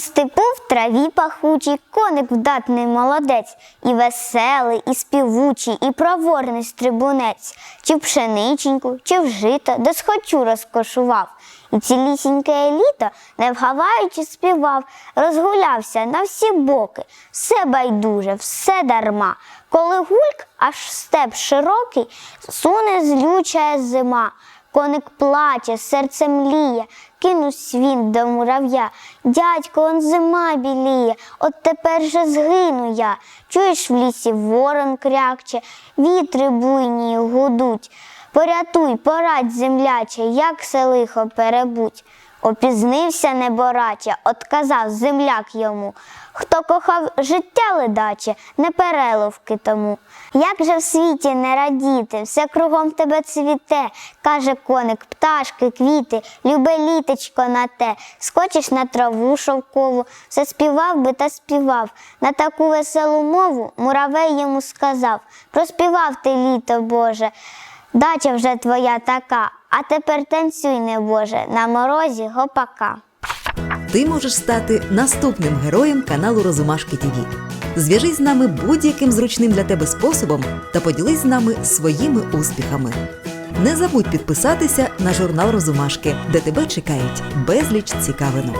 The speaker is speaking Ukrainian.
степу в траві пахучій, коник вдатний молодець, і веселий, і співучий, і проворний стрибунець, чи в пшениченьку, чи в жито, де схочу розкошував. І цілісіньке літо, не вгаваючи, співав, розгулявся на всі боки, все байдуже, все дарма. Коли гульк, аж степ широкий, суне злючая зима. Коник плаче, серце мліє, кинусь він до мурав'я. Дядько, он зима біліє, от тепер же згину я. Чуєш в лісі ворон крякче, вітри буйні гудуть. Порятуй, порадь, земляче, як се лихо перебуть. Опізнився небораче, отказав земляк йому. Хто кохав життя ледаче, не переловки тому. Як же в світі не радіти, все кругом тебе цвіте, каже коник, пташки, квіти, любе літечко на те. Скочиш на траву шовкову, все співав би та співав. На таку веселу мову муравей йому сказав: Проспівав ти літо, Боже. Дача вже твоя така, а тепер танцюй, не Боже, на морозі гопака. Ти можеш стати наступним героєм каналу Розумашки ТВ. Зв'яжись з нами будь-яким зручним для тебе способом та поділись з нами своїми успіхами. Не забудь підписатися на журнал Розумашки, де тебе чекають безліч цікавинок.